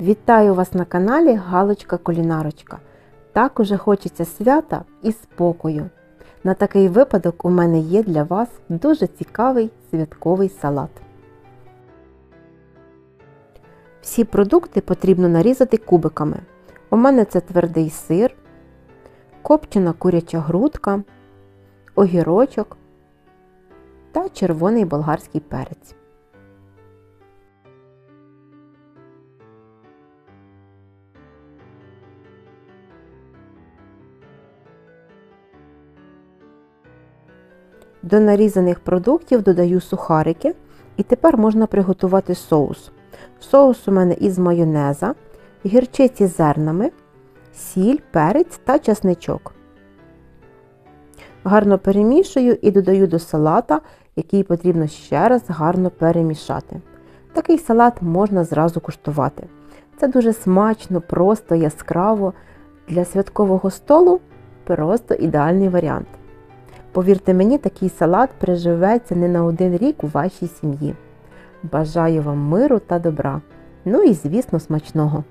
Вітаю вас на каналі Галочка Кулінарочка. Так уже хочеться свята і спокою. На такий випадок у мене є для вас дуже цікавий святковий салат. Всі продукти потрібно нарізати кубиками. У мене це твердий сир, копчена куряча грудка, огірочок та червоний болгарський перець. До нарізаних продуктів додаю сухарики і тепер можна приготувати соус. Соус у мене із майонеза, гірчиці з зернами, сіль, перець та часничок. Гарно перемішую і додаю до салата, який потрібно ще раз гарно перемішати. Такий салат можна зразу куштувати. Це дуже смачно, просто, яскраво. Для святкового столу просто ідеальний варіант. Повірте мені, такий салат приживеться не на один рік у вашій сім'ї. Бажаю вам миру та добра. Ну і, звісно, смачного!